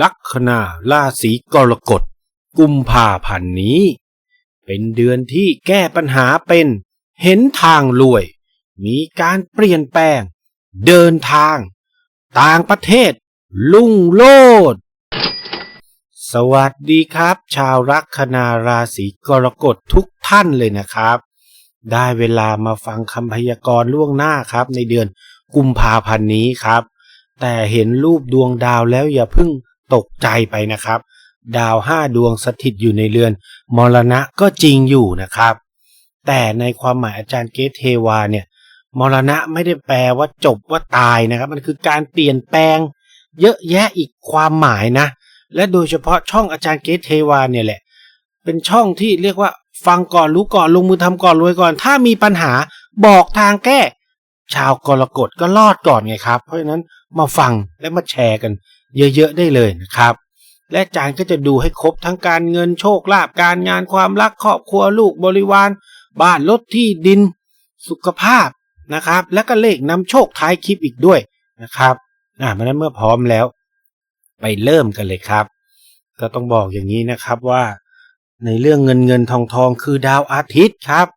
ลัคนาราศีกรกฎ กุมภาพันธ์นี้ เป็นเดือนที่แก้ปัญหาเป็น เห็นทางรวย มีการเปลี่ยนแปลง เดินทาง ต่างประเทศ ลุ่งโลด สวัสดีครับ ชาวลัคนาราศีกรกฎทุกท่านเลยนะครับ ได้เวลามาฟังคำพยากรณ์ล่วงหน้าครับ ในเดือนกุมภาพันธ์นี้ครับ แต่เห็นรูปดวงดาวแล้วอย่าเพิ่ง ตกใจไปนะครับ ดาวห้าดวงสถิตอยู่ในเรือน มรณะก็จริงอยู่นะครับ แต่ในความหมายอาจารย์เกตเทวาเนี่ยมรณะไม่ได้แปลว่าจบว่าตายนะครับ มันคือการเปลี่ยนแปลง เยอะแยะอีกความหมายนะ และโดยเฉพาะช่องอาจารย์เกตเทวาเนี่ยแหละ เป็นช่องที่เรียกว่าฟังก่อนรู้ก่อนลงมือทำก่อนรวยก่อน ถ้ามีปัญหาบอกทางแก้ ชาวกรกฎก็รอดก่อนไงครับ เพราะฉะนั้นมาฟังและมาแชร์กัน เยอะๆได้เลยนะครับ และอาจารย์ก็จะดูให้ครบทั้งการเงินโชคลาภการงานความรักครอบครัวลูกบริวาร บ้านรถที่ดิน สุขภาพนะครับ และก็เลขนำโชคท้ายคลิปอีกด้วยนะครับอ่าเพราะฉะนั้นเมื่อพร้อมแล้ว ไปเริ่มกันเลยครับ ก็ต้องบอกอย่างนี้นะครับว่า ในเรื่องเงินเงินทองทองคือดาวอาทิตย์ครับ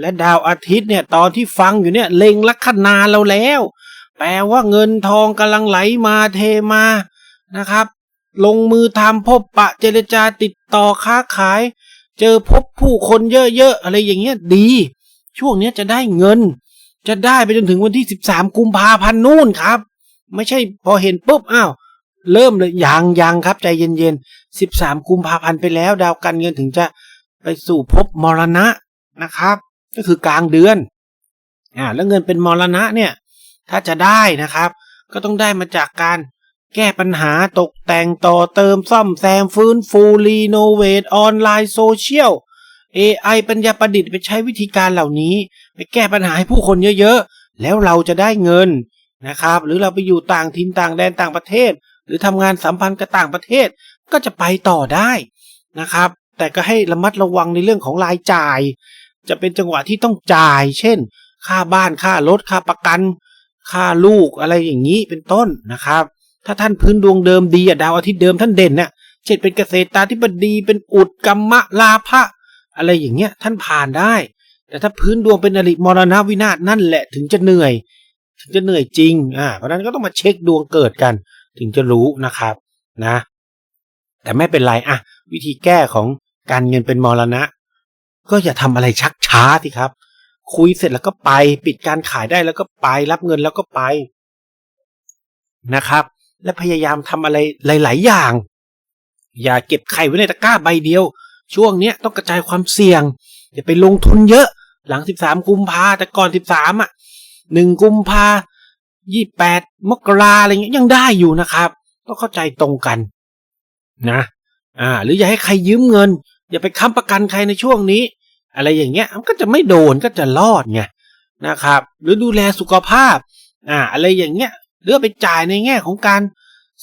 และดาวอาทิตย์เนี่ยตอนที่ฟังอยู่เนี่ยเล็งลัคนาเราแล้ว แปลว่าเงินทองกำลังไหลมาเทมานะครับ ลงมือทำพบปะเจรจาติดต่อค้าขาย เจอพบผู้คนเยอะๆอะไรอย่างเงี้ยดี ช่วงเนี้ยจะได้เงิน จะได้ไปจนถึงวันที่ 13 กุมภาพันธ์นู่นครับ ไม่ใช่พอเห็นปุ๊บอ้าวเริ่มเลยยังยังครับใจเย็นๆ 13 กุมภาพันธ์ไปแล้ว ดาวการเงินถึงจะไปสู่ภพมรณะนะครับ ก็คือกลางเดือนอ่าแล้วเงินเป็นมรณะเนี่ย ถ้าจะได้นะครับ ก็ต้องได้มาจากการแก้ปัญหาตกแต่งต่อเติมซ่อมแซมฟื้นฟูรีโนเวทออนไลน์โซเชียล AI ปัญญาประดิษฐ์ไปใช้วิธีการเหล่านี้ ไปแก้ปัญหาให้ผู้คนเยอะๆ แล้วเราจะได้เงินนะครับ หรือเราไปอยู่ต่างถิ่นต่างแดนต่างประเทศ หรือทำงานสัมพันธ์กับต่างประเทศก็จะไปต่อได้นะครับ แต่ก็ให้ระมัดระวังในเรื่องของรายจ่าย จะเป็นจังหวะที่ต้องจ่าย เช่น ค่าบ้านค่ารถค่าประกัน ค่าลูกอะไรอย่างนี้เป็นต้นนะครับ ถ้าท่านพื้นดวงเดิมดีดาวอาทิตย์เดิมท่านเด่นเนี่ยเช่นเป็นเกษตราธิบดีเป็นอุดกรรมะลาภะอะไรอย่างเงี้ยท่านผ่านได้ แต่ถ้าพื้นดวงเป็นอริมรณวินาศนั่นแหละถึงจะเหนื่อย ถึงจะเหนื่อยจริงอ่าเพราะนั้นก็ต้องมาเช็คดวงเกิดกัน ถึงจะรู้นะครับนะ แต่ไม่เป็นไรอะวิธีแก้ของการเงินเป็นมรณะ ก็อย่าทำอะไรชักช้าสิครับ คุยเสร็จแล้วก็ไป ปิดการขายได้แล้วก็ไป รับเงินแล้วก็ไปนะครับ และพยายามทำอะไรหลาย ๆ อย่าง อย่าเก็บไข่ไว้ในตะกร้าใบเดียว ช่วงเนี้ยต้องกระจายความเสี่ยง อย่าไปลงทุนเยอะหลัง 13 กุมภาแต่ก่อน 13 อะ 1 กุมภา28 มกราอะไรเงี้ยยังได้อยู่นะครับ ต้องเข้าใจตรงกันนะ อ่า หรืออย่าให้ใครยืมเงิน อย่าไปค้ำประกันใครในช่วงนี้ อะไรอย่างเงี้ยมันก็จะไม่โดนก็จะรอดไงนะครับ หรือดูแลสุขภาพอ่าอะไรอย่างเงี้ยหรือไปจ่ายในแง่ของการ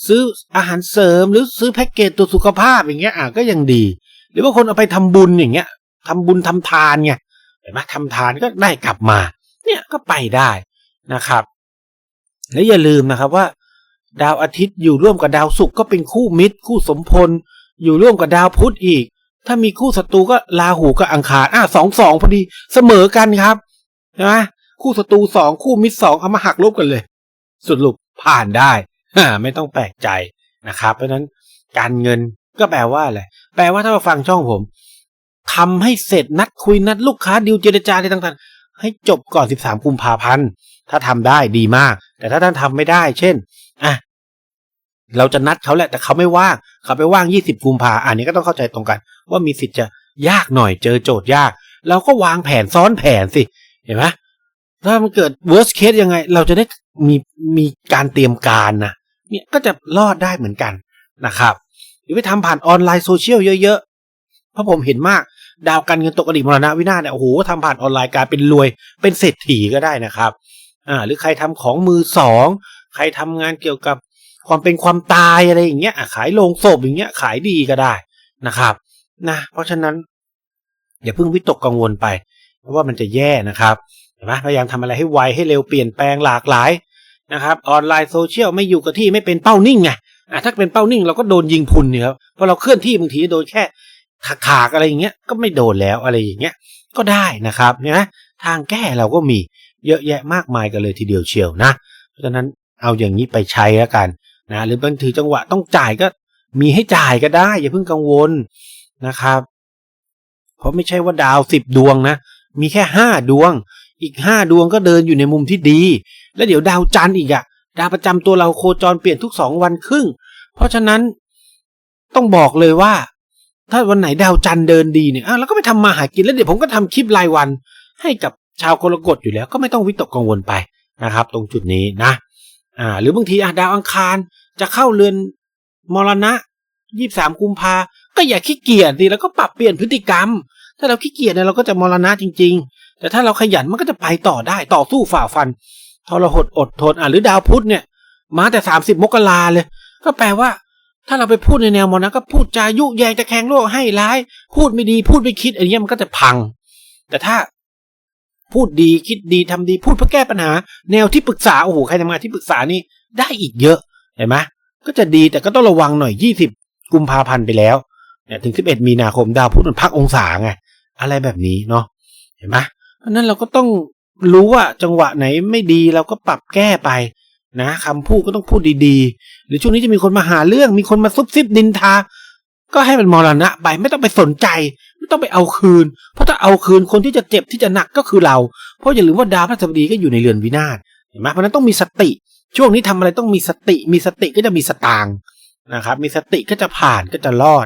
ซื้ออาหารเสริมหรือซื้อแพ็กเกจตัวสุขภาพอย่างเงี้ยอ่าก็ยังดี หรือว่าคนเอาไปทำบุญอย่างเงี้ยทำบุญทำทานไงเห็นไหมทำทานก็ได้กลับมา เนี่ยก็ไปได้นะครับ และอย่าลืมนะครับว่า ดาวอาทิตย์อยู่ร่วมกับดาวศุกร์ก็เป็นคู่มิตร คู่สมพล อยู่ร่วมกับดาวพุธอีก ถ้ามีคู่ศัตรูก็ราหูกับอังคารอะสองสองพอดีเสมอกันครับใช่ไหมคู่ศัตรูสองคู่มิตรสองเอามาหักลบกันเลย สรุปผ่านได้ไม่ต้องแปลกใจนะครับ เพราะนั้นการเงินก็แปลว่าอะไรแปลว่าถ้ามาฟังช่องผมทำให้เสร็จนัดคุยนัดลูกค้าดิวเจรจาอะไรต่างๆ ให้จบก่อน 13กุมภาพันธ์ถ้าทำได้ดีมาก แต่ถ้าท่านทำไม่ได้ เช่นอะ เราจะนัดเขาแหละแต่เขาไม่ว่างเขาไปว่าง 20กุมภาอันนี้ก็ต้องเข้าใจตรงกัน ว่ามีสิทธิ์จะยากหน่อยเจอโจทย์ยาก เราก็วางแผนซ้อนแผนสิเห็นไหมถ้ามันเกิด worst case ยังไง เราจะได้มีมีการเตรียมการนะเนี่ยก็จะรอดได้เหมือนกันนะครับหรือไปทำผ่านออนไลน์โซเชียลเยอะๆเพราะผมเห็นมากดาวการเงินตกอดีตมรณะวินาศเนี่ยโอ้โหทำผ่านออนไลน์กลายเป็นรวยเป็นเศรษฐีก็ได้นะครับอ่าหรือใครทำของมือสองใครทำงานเกี่ยวกับ ความเป็นความตายอะไรอย่างเงี้ยขายโลงศพอย่างเงี้ยขายดีก็ได้นะครับนะเพราะฉะนั้น อย่าเพิ่งวิตกกังวลไป เพราะว่ามันจะแย่นะครับเห็นไหมพยายามทำอะไรให้ไวให้เร็วเปลี่ยนแปลงหลากหลายนะครับออนไลน์โซเชียลไม่อยู่กับที่ไม่เป็นเป้านิ่งไงอะถ้าเป็นเป้านิ่งเราก็โดนยิงพุนเนี่ยครับเพราะเราเคลื่อนที่บางทีโดนแค่ถากๆอะไรอย่างเงี้ยก็ไม่โดนแล้วอะไรอย่างเงี้ยก็ได้นะครับเนี่ยนะทางแก้เราก็มีเยอะแยะมากมายกันเลยทีเดียวเชียวนะ เพราะฉะนั้นเอาอย่างนี้ไปใช้แล้วกัน นะหรือบางทีจังหวะต้องจ่ายก็มีให้จ่ายก็ได้ อย่าเพิ่งกังวลนะครับ เพราะไม่ใช่ว่าดาวสิบดวงนะ มีแค่ห้าดวง อีกห้าดวงก็เดินอยู่ในมุมที่ดี แล้วเดี๋ยวดาวจันทร์อีกอะดาวประจำตัวเราโคจรเปลี่ยนทุกสองวันครึ่ง เพราะฉะนั้นต้องบอกเลยว่า ถ้าวันไหนดาวจันทร์เดินดีเนี่ยอ้าวแล้วก็ไปทำมาหากินแล้วเดี๋ยวผมก็ทำคลิปรายวัน ให้กับชาวกรกฎอยู่แล้ว ก็ไม่ต้องวิตกกังวลไปนะครับ ตรงจุดนี้นะ อ่า หรือบางทีอะดาวอังคาร จะเข้าเรือนมรณะยี่สามกุมภาก็อย่าขี้เกียจดิแล้วก็ปรับเปลี่ยนพฤติกรรม ถ้าเราขี้เกียจเนี่ยเราก็จะมรณะจริง ๆ แต่ถ้าเราขยันมันก็จะไปต่อได้ต่อสู้ฝ่าฟันทรหดอดทนอะหรือดาวพุธเนี่ย มาแต่สามสิบมกราเลย ก็แปลว่า ถ้าเราไปพูดในแนวมรณะก็พูดจายุแยงจะแข่งโลกให้ร้าย พูดไม่ดีพูดไม่คิดอันนี้มันก็จะพัง แต่ถ้าพูดดีคิดดีทำดีพูดเพื่อแก้ปัญหา แนวที่ปรึกษาโอ้โหใครทำงานที่ปรึกษานี่ได้อีกเยอะ เห็นไหมก็จะดีแต่ก็ต้องระวังหน่อยยี่สิบกุมภาพันธ์ไปแล้วเนี่ยถึงสิบเอ็ดมีนาคมดาวพุธมันพักองศาไงอะไรแบบนี้เนาะเห็นไหมเพราะนั้นเราก็ต้องรู้ว่าจังหวะไหนไม่ดีเราก็ปรับแก้ไปนะคำพูดก็ต้องพูดดีๆ หรือช่วงนี้จะมีคนมาหาเรื่องมีคนมาซุบซิบดินทา ก็ให้มันมรณะไปไม่ต้องไปสนใจ ไม่ต้องไปเอาคืน เพราะถ้าเอาคืนคนที่จะเจ็บที่จะหนักก็คือเรา เพราะอย่าลืมว่าดาวพฤหัสบดีก็อยู่ในเรือนวินาศเห็นไหมเพราะนั้นต้องมีสติ ช่วงนี้ทำอะไรต้องมีสติ มีสติก็จะมีสตางค์นะครับ มีสติก็จะผ่านก็จะรอด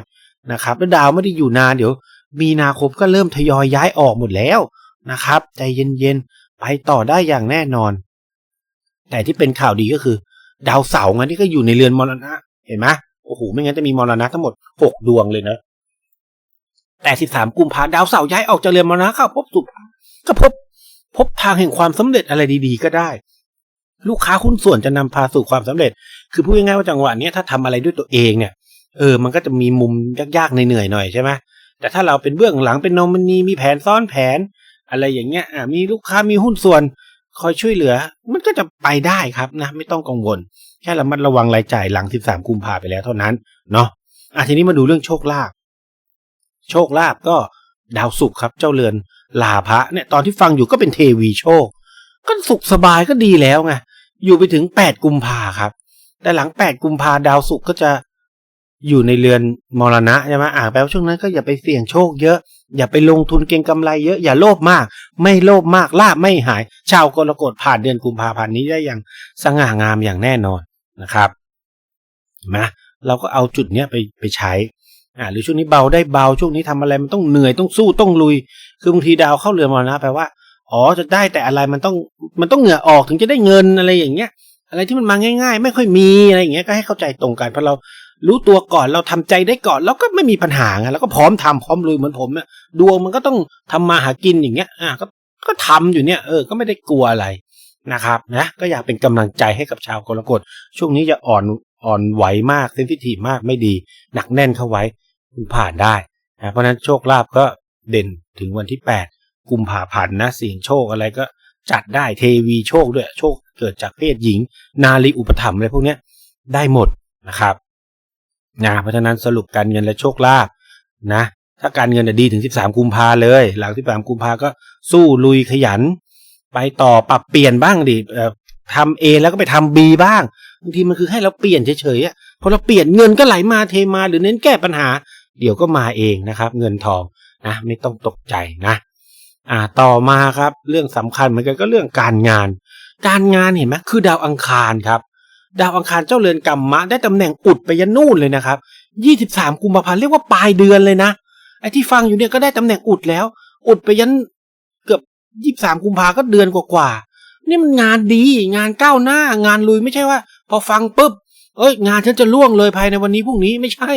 นะครับแล้วดาวไม่ได้อยู่นานเดี๋ยว มีนาคมก็เริ่มทยอยย้ายออกหมดแล้วนะครับ ใจเย็นๆไปต่อได้อย่างแน่นอน แต่ที่เป็นข่าวดีก็คือ ดาวเสาร์ไงที่ก็อยู่ในเรือนมรณะ เห็นไหมโอ้โหไม่งั้นจะมีมรณะทั้งหมดหกดวงเลยนะแต่สิบสามกุมภาดาวเสาร์ย้ายออกจากเรือนมรณะเข้าพบสุขก็พบพบทางแห่งความสำเร็จอะไรดี ๆ ก็ได้ ลูกค้าหุ้นส่วนจะนำพาสู่ความสำเร็จ คือพูดง่ายๆว่าจังหวะนี้ถ้าทำอะไรด้วยตัวเองเนี่ย เออ มันก็จะมีมุมยากๆเหนื่อยๆหน่อยใช่ไหมแต่ถ้าเราเป็นเบื้องหลังเป็นโนมินีมีแผนซ้อนแผน อะไรอย่างเงี้ย อ่ามีลูกค้ามีหุ้นส่วน คอยช่วยเหลือ มันก็จะไปได้ครับนะ ไม่ต้องกังวล แค่ระมัดระวังรายจ่ายหลัง 13 กุมภาไปแล้วเท่านั้น เนาะอะทีนี้มาดูเรื่องโชคลาภ โชคลาภก็ดาวศุกร์ครับ เจ้าเรือนลาภะเนี่ย ตอนที่ฟังอยู่ก็เป็นเทวีโชค ก็สุขสบายก็ดีแล้วไงอยู่ไปถึง8กุมภาครับ แต่หลัง8กุมภาดาวศุกร์ก็จะอยู่ในเรือนมรณะใช่ไหมอ่าแปลว่าช่วงนั้นก็อย่าไปเสี่ยงโชคเยอะ อย่าไปลงทุนเก็งกำไรเยอะ อย่าโลภมาก ไม่โลภมากลาบไม่หาย ชาวกรกฎผ่านเดือนกุมภาพันธ์นี้ได้อย่างสง่างามอย่างแน่นอนนะครับนะเราก็เอาจุดเนี้ยไปไปใช้อ่าหรือช่วงนี้เบาได้เบาช่วงนี้ทำอะไรมันต้องเหนื่อยต้องสู้ต้องลุย คือบางทีดาวเข้าเรือนมรณะแปลว่า อ๋อจะได้แต่อะไรมันต้องมันต้องเหงื่อออกถึงจะได้เงินอะไรอย่างเงี้ย อะไรที่มันมาง่าย ๆ ไม่ค่อยมีอะไรอย่างเงี้ยก็ให้เข้าใจตรงกันเพราะเรารู้ตัวก่อนเราทำใจได้ก่อนเราก็ไม่มีปัญหาไงแล้วก็พร้อมทำพร้อมลุยเหมือนผมเนี่ยดวงมันก็ต้องทำมาหากินอย่างเงี้ยอะก็ก็ทำอยู่เนี่ยเออก็ไม่ได้กลัวอะไรนะครับนะก็อยากเป็นกำลังใจให้กับชาวกรกฎช่วงนี้จะอ่อนอ่อนไหวมากเซนซิทีฟมากไม่ดี หนักแน่นเข้าไว้คุณผ่านได้นะเพราะนั้นโชคลาภก็เด่นถึงวันที่แปด กุมภาพันธ์นะเสียงโชคอะไรก็จัดได้เทวีโชคด้วยโชคเกิดจากเพศหญิง นาลีอุปถัมภ์อะไรพวกเนี้ยได้หมดนะครับนะเพราะฉะนั้นสรุปการเงินและโชคลาภนะ ถ้าการเงินดีถึง 13 กุมภาเลย หลัง 13 กุมภาก็สู้ลุยขยัน ไปต่อปรับเปลี่ยนบ้างดิทำเอแล้วก็ไปทำบีบ้างบางทีมันคือให้เราเปลี่ยนเฉยๆอะพอเราเปลี่ยนเงินก็ไหลมาเทมาหรือเน้นแก้ปัญหา เดี๋ยวก็มาเองนะครับ เงินทองนะไม่ต้องตกใจนะ อ่าต่อมาครับ เรื่องสำคัญเหมือนกันก็เรื่องการงาน การงานเห็นไหมคือดาวอังคารครับ ดาวอังคารเจ้าเรือนกรรมะ ได้ตำแหน่งอุดไปยันนู่นเลยนะครับยี่สิบสามกุมภาพันธ์เรียกว่าปลายเดือนเลยนะไอ้ที่ฟังอยู่เนี่ยก็ได้ตำแหน่งอุดแล้ว อุดไปยันเกือบยี่สามกุมภาก็เดือนกว่าๆนี่มันงานดีงานก้าวหน้างานลุยไม่ใช่ว่า พอฟังปุ๊บเอ้ยงานฉันจะล่วงเลยภายในวันนี้พรุ่งนี้ไม่ใช่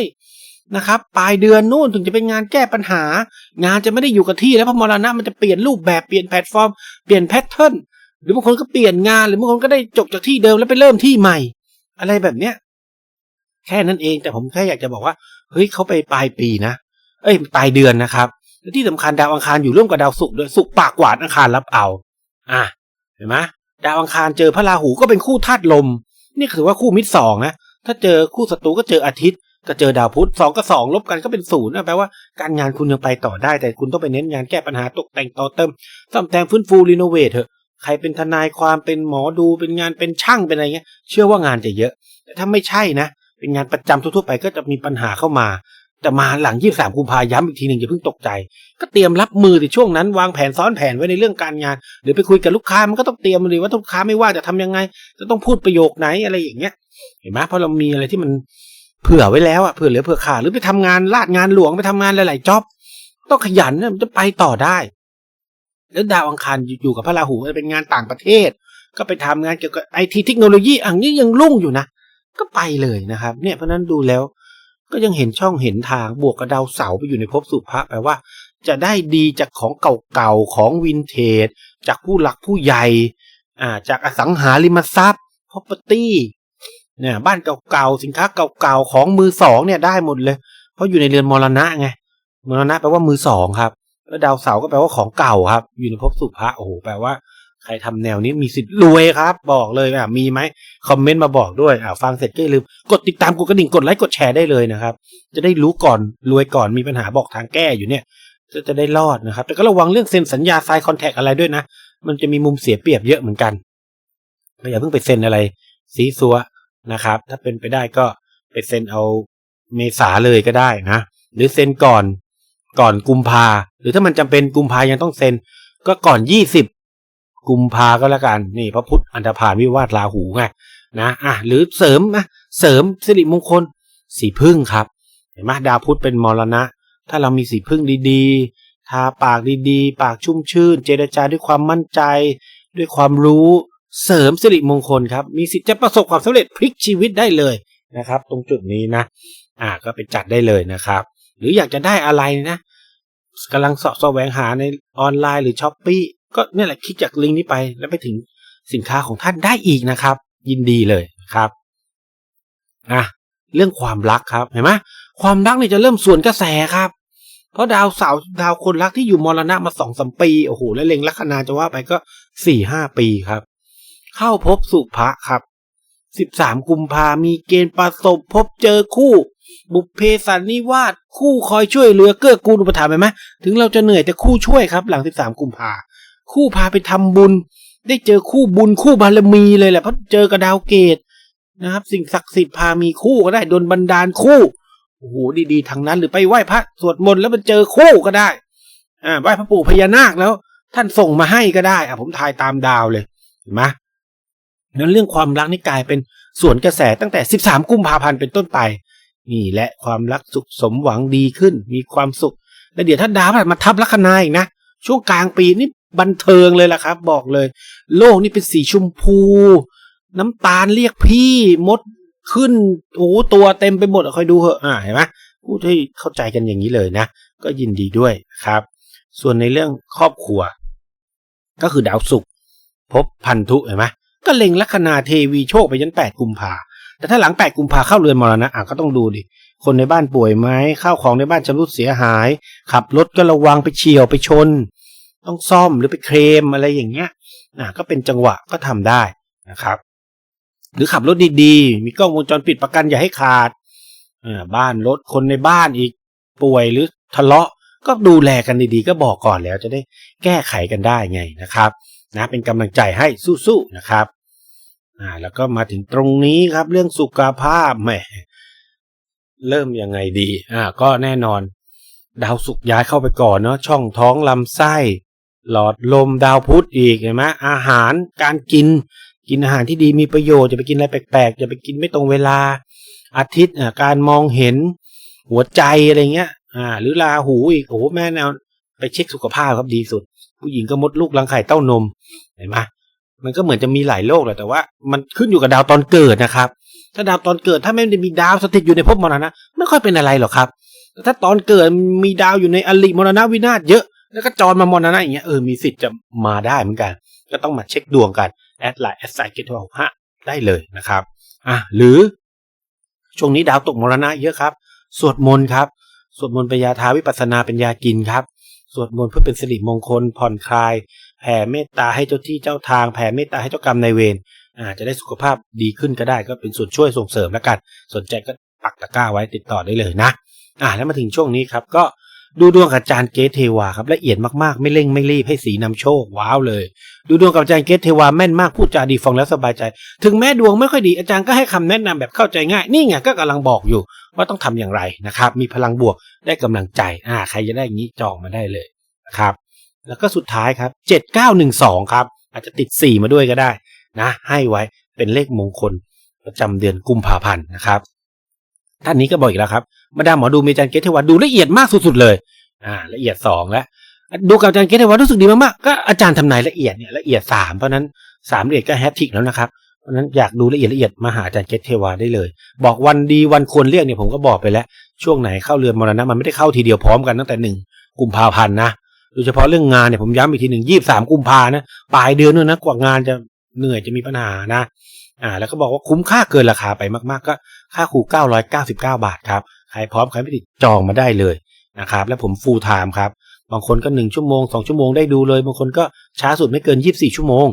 นะครับ ปลายเดือนนู่นถึงจะเป็นงานแก้ปัญหา งานจะไม่ได้อยู่กับที่แล้วเพราะมรณะมันจะเปลี่ยนรูปแบบเปลี่ยนแพลตฟอร์มเปลี่ยนแพทเทิร์นหรือบางคนก็เปลี่ยนงานหรือบางคนก็ได้จบจากที่เดิมแล้วไปเริ่มที่ใหม่ อะไรแบบเนี้ยแค่นั้นเองแต่ผมแค่อยากจะบอกว่าเฮ้ยเขาไปปลายปีนะ เอ้ยปลายเดือนนะครับและที่สำคัญดาวอังคารอยู่ร่วมกับดาวศุกร์ด้วยศุกร์ปากกวาดอังคารรับเอา อะเห็นไหมดาวอังคารเจอพระราหูก็เป็นคู่ธาตุลม นี่ถือว่าคู่มิตรสองนะถ้าเจอคู่ศัตรูก็เจออาทิตย์ ก็เจอดาวพุธสองกับสองลบกันก็เป็นศูนย์นะแปลว่าการงานคุณยังไปต่อได้ แต่คุณต้องไปเน้นงานแก้ปัญหาตกแต่งต่อเติมซ่อมแซมฟื้นฟูรีโนเวทเถอะใครเป็นทนายความเป็นหมอดูเป็นงานเป็นช่างเป็นอะไรเงี้ย เชื่อว่างานจะเยอะ แต่ถ้าไม่ใช่นะ เป็นงานประจำทั่วๆไปก็จะมีปัญหาเข้ามา แต่มาหลัง23กุมภาย้ำอีกทีหนึ่งอย่าเพิ่งตกใจ ก็เตรียมรับมือในช่วงนั้น วางแผนซ้อนแผนไว้ในเรื่องการงาน หรือไปคุยกับลูกค้ามันก็ต้องเตรียมเลยว่าลูกค้าไม่ว่าจะทำยังไงจะต้องพูดประโยคไหนอะไรอย่างเงี้ย เห็นไหมเพราะเรามีอะไรที่มัน เผื่อไว้แล้วอะเผื่อเหลือเผื่อขาดหรือไปทำงานลาดงานหลวงไปทำงานหลายๆจ็อบต้องขยันนะมันจะไปต่อได้ แล้วดาวอังคารอยู่กับพระราหูเป็นงานต่างประเทศ ก็ไปทำงานเกี่ยวกับไอทีเทคโนโลยีอันนี้ยังรุ่งอยู่นะก็ไปเลยนะครับ เนี่ยเพราะนั้นดูแล้ว ก็ยังเห็นช่องเห็นทางบวกกับดาวเสาร์ไปอยู่ในภพสุภะแปลว่า จะได้ดีจากของเก่าๆของวินเทจจากผู้หลักผู้ใหญ่อ่าจากอสังหาริมทรัพย์ property เนี่ยบ้านเก่าๆสินค้าเก่าๆของมือสองเนี่ยได้หมดเลย เพราะอยู่ในเรือนมรณะไงมรณะแปลว่ามือสองครับ แล้วดาวเสาร์ก็แปลว่าของเก่าครับ อยู่ในภพสุภะโอ้โหแปลว่าใครทำแนวนี้มีสิทธิ์รวยครับ บอกเลยอะมีไหมคอมเมนต์มาบอกด้วยอ่าฟังเสร็จก็อย่าลืมกดติดตามกดกระดิ่งกดไลค์กดแชร์ได้เลยนะครับ จะได้รู้ก่อนรวยก่อนมีปัญหาบอกทางแก้อยู่เนี่ยจะจะได้รอดนะครับ แต่ก็ระวังเรื่องเซ็นสัญญาไซน์คอนแทคอะไรด้วยนะ มันจะมีมุมเสียเปรียบเยอะเหมือนกันอย่าเพิ่งไปเซ็นอะไรซีซัว นะครับ ถ้าเป็นไปได้ก็ไปเซ็นเอาเมษาเลยก็ได้นะ หรือเซ็นก่อนก่อนกุมภาหรือถ้ามันจำเป็นกุมภายังต้องเซ็น ก็ก่อนยี่สิบกุมภาก็แล้วกันนี่พระพุทธอันธพาลวิวาทลาหูไงนะอะหรือเสริมนะเสริมสิริมงคลสีพึ่งครับ เห็นไหมดาวพุธเป็นมรณะ ถ้าเรามีสีพึ่งดีๆ ทาปากดีๆ ปากชุ่มชื่น เจรจาด้วยความมั่นใจ ด้วยความรู้ เสริมสิริมงคลครับ มีสิทธิ์จะประสบความสำเร็จพลิกชีวิตได้เลยนะครับ ตรงจุดนี้นะอ่าก็ไปจัดได้เลยนะครับ หรืออยากจะได้อะไรนะกำลังเสาะแสวงหาในออนไลน์หรือช้อปปีก็เนี่ยแหละคลิกจากลิงก์นี้ไป แล้วไปถึงสินค้าของท่านได้อีกนะครับ ยินดีเลยนะครับอะเรื่องความรักครับเห็นไหมความรักเนี่ยจะเริ่มส่วนกระแสครับ เพราะดาวเสาร์ดาวคนรักที่อยู่มรณะมาสองสมปีโอ้โหแล้วเล็งลัคนาจะว่าไปก็สี่ห้าปีครับ เข้าพบสุภะครับสิบสามกุมภามีเกณฑ์ประสบพบเจอคู่ บุพเพสันนิวาสคู่คอยช่วยเหลือเกื้อกูลอุปถัมภ์เห็นไหมถึงเราจะเหนื่อยแต่คู่ช่วยครับ หลังสิบสามกุมภาคู่พาไปทำบุญ ได้เจอคู่บุญคู่บารมีเลยแหละเพราะเจอกระดาวเกตนะครับ สิ่งศักดิ์สิทธิ์พามีคู่ก็ได้โดนบันดาลคู่โอ้โหดีๆทางนั้น หรือไปไหว้พระสวดมนต์แล้วมันเจอคู่ก็ได้อ่าไหว้พระปู่พญานาคแล้ว ท่านส่งมาให้ก็ได้อะผมทายตามดาวเลยเห็นไหม นั้นเรื่องความรักนี่กลายเป็นส่วนกระแสตั้งแต่ 13 กุมภาพันธ์เป็นต้นไป นี่และความรักสุขสมหวังดีขึ้น มีความสุข แล้วเดี๋ยวถ้าดาวมาทับลัคนาอีกนะ ช่วงกลางปีนี่บันเทิงเลยล่ะครับ บอกเลย โลกนี่เป็นสีชมพู น้ำตาลเรียกพี่มดขึ้นโอ้ตัวเต็มไปหมดคอยดูเหอะอ่าเห็นไหมพูดให้เข้าใจกันอย่างนี้เลยนะ ก็ยินดีด้วยครับ ส่วนในเรื่องครอบครัว ก็คือดาวศุกร์พบพันธุเห็นไหม ก็เล็งลัคนาเทวีโชคไปยันแปดกุมภาแต่ถ้าหลังแปดกุมภาเข้าเรือนมรณะอะก็ต้องดูดิ คนในบ้านป่วยไหมข้าวของในบ้านชำรุดเสียหาย ขับรถก็ระวังไปเฉียวไปชน ต้องซ่อมหรือไปเคลมอะไรอย่างเงี้ยอะก็เป็นจังหวะก็ทำได้นะครับ หรือขับรถดีๆ มีกล้องวงจรปิดประกันอย่าให้ขาดอ่าบ้านรถคนในบ้านอีก ป่วยหรือทะเลาะก็ดูแลกันดีๆ ก็บอกก่อนแล้วจะได้แก้ไขกันได้ไงนะครับ นะเป็นกำลังใจให้สู้ๆนะครับอ่าแล้วก็มาถึงตรงนี้ครับเรื่องสุขภาพแหมเริ่มยังไงดีอ่าก็แน่นอน ดาวสุกย้ายเข้าไปก่อนเนาะช่องท้องลำไส้ หลอดลมดาวพุธอีกเห็นไหมอาหารการกิน กินอาหารที่ดีมีประโยชน์จะไปกินอะไรแปลกๆจะไปกินไม่ตรงเวลา อาทิตย์อ่าการมองเห็น หัวใจอะไรเงี้ยอ่าหรือลาหูอีกโอ้แม่แนวไปเช็คสุขภาพครับดีสุด ผู้หญิงก็มดลูกรังไข่เต้านมเห็นไหมมันก็เหมือนจะมีหลายโลกแหละแต่ว่า มันขึ้นอยู่กับดาวตอนเกิดนะครับ ถ้าดาวตอนเกิดถ้าไม่ได้มีดาวสถิตอยู่ในภพมรณะไม่ค่อยเป็นอะไรหรอกครับแต่ถ้าตอนเกิดมีดาวอยู่ในอลิมรณะวินาศเยอะแล้วก็จรมามรณะอย่างเงี้ยเออมีสิทธิ์จะมาได้เหมือนกัน ก็ต้องมาเช็คดวงกันแอดไลน์แอดไซน์เกตฮะได้เลยนะครับอะหรือ ช่วงนี้ดาวตกมรณะเยอะครับ สวดมนต์ครับ สวดมนต์ปัญญาทาวิปัสนาเป็นยากินครับ สวดมนต์เพื่อเป็นสิริมงคล ผ่อนคลาย แผ่เมตตาให้เจ้าที่เจ้าทาง แผ่เมตตาให้เจ้ากรรมนายเวรอาจจะได้สุขภาพดีขึ้นก็ได้ก็เป็นส่วนช่วยส่งเสริมแล้วกัน สนใจก็ปักตะกร้าไว้ติดต่อได้เลยนะ อ่าแล้วมาถึงช่วงนี้ครับก็ ดูดวงกับอาจารย์เกตเทวาครับละเอียดมากๆ ไม่เร่งไม่รีบให้สีนำโชคว้าวเลย ดูดวงกับอาจารย์เกตเทวาแม่นมากพูดจาดีฟังแล้วสบายใจ ถึงแม้ดวงไม่ค่อยดีอาจารย์ก็ให้คำแนะนำแบบเข้าใจง่าย นี่ไงก็กำลังบอกอยู่ ว่าต้องทำอย่างไรนะครับ มีพลังบวกได้กำลังใจอ่าใครจะได้อย่างนี้จองมาได้เลยนะครับ แล้วก็สุดท้ายครับเจ็ดเก้าหนึ่งสองครับอาจจะติดสี่มาด้วยก็ได้นะ ให้ไว้เป็นเลขมงคลประจำเดือนกุมภาพันธ์นะครับ ท่านนี้ก็บอกอีกแล้วครับ มาดามหมอดูมีอาจารย์เกตเทวาดูละเอียดมากสุดๆเลย อ่า ละเอียดสองแล้ว ดูกับอาจารย์เกตเทวารู้สึกดีมากๆ ก็อาจารย์ทำนายละเอียดเนี่ยละเอียดสามเพราะนั้นสามละเอียดก็แฮตทิกแล้วนะครับ เพราะนั้นอยากดูละเอียดละเอียดมาหาอาจารย์เกตเทวาได้เลย บอกวันดีวันควรเรียกเนี่ยผมก็บอกไปแล้ว ช่วงไหนเข้าเรือนมรณะมันไม่ได้เข้าทีเดียวพร้อมกันตั้งแต่หนึ่งกุมภาพันธ์นะโดยเฉพาะเรื่องงานเนี่ยผมย้ำอีกทีหนึ่งยี่สามกุมภานะปลายเดือนนู่นนะกว่างานจะเหนื่อยจะมีปัญหานะ อ่า แล้วก็บอกว่าคุ้มค่าเกินราคาไปมาก ๆ ก็ ค่าครู999 บาทครับใครพร้อมใครไม่ติดจองมาได้เลยนะครับและผมฟูลไทม์ครับบางคนก็หนึ่งชั่วโมงสองชั่วโมงได้ดูเลย บางคนก็ช้าสุดไม่เกิน 24 ชั่วโมง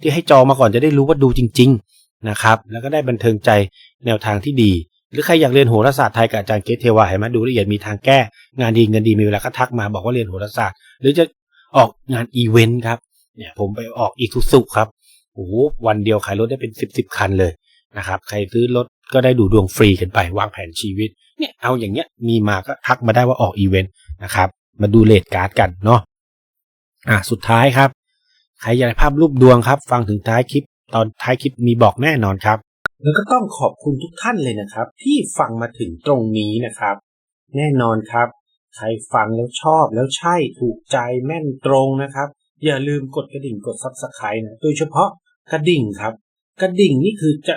ที่ให้จองมาก่อนจะได้รู้ว่าดูจริง ๆนะครับ แล้วก็ได้บันเทิงใจแนวทางที่ดี หรือใครอยากเรียนโหราศาสตร์ไทยกับอาจารย์เกตเทวาเห็นไหมดูละเอียดมีทางแก้ งานดีเงินดีมีเวลาก็ทักมาบอกว่าเรียนโหราศาสตร์ หรือจะออกงานอีเวนต์ครับเนี่ยผมไปออกอีทุสุครับโอ้โหวันเดียวขายรถได้เป็นสิบสิบคันเลยนะครับใครซื้อรถ ก็ได้ดูดวงฟรีกันไปวางแผนชีวิต เนี่ยเอาอย่างเงี้ยมีมาก็ทักมาได้ว่าออกอีเวนต์นะครับ มาดูเลทการ์ดกันเนาะอะสุดท้ายครับ ใครอยากได้ภาพรูปดวงครับ ฟังถึงท้ายคลิป ตอนท้ายคลิปมีบอกแน่นอนครับ แล้วก็ต้องขอบคุณทุกท่านเลยนะครับ ที่ฟังมาถึงตรงนี้นะครับ แน่นอนครับ ใครฟังแล้วชอบแล้วใช่ถูกใจแม่นตรงนะครับ อย่าลืมกดกระดิ่งกดซับสไครต์นะโดยเฉพาะกระดิ่งครับ กระดิ่งนี่คือจะ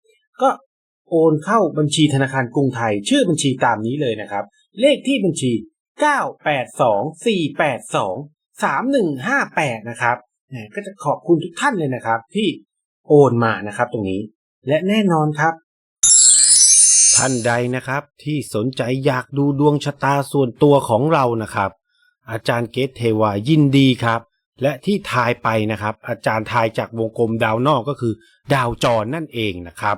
ก็โอนเข้าบัญชีธนาคารกรุงไทย ชื่อบัญชีตามนี้เลยนะครับ เลขที่บัญชี 982-482-3158 นะครับก็จะขอบคุณทุกท่านเลยนะครับ ที่โอนมานะครับตรงนี้ และแน่นอนครับ ท่านใดนะครับที่สนใจอยากดูดวงชะตาส่วนตัวของเรานะครับ อาจารย์เกตเทวายินดีครับ และที่ทายไปนะครับ อาจารย์ทายจากวงกลมดาวนอกก็คือ ดาวจรนั่นเองนะครับ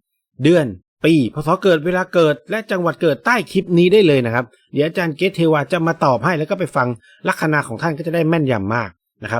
เดือน ปีพศเกิดเวลาเกิด และจังหวัดเกิดใต้คลิปนี้ได้เลยนะครับ เดี๋ยวอาจารย์เกตเทวาจะมาตอบให้แล้วก็ไปฟังลัคนาของท่านก็จะได้แม่นยำมากนะครับ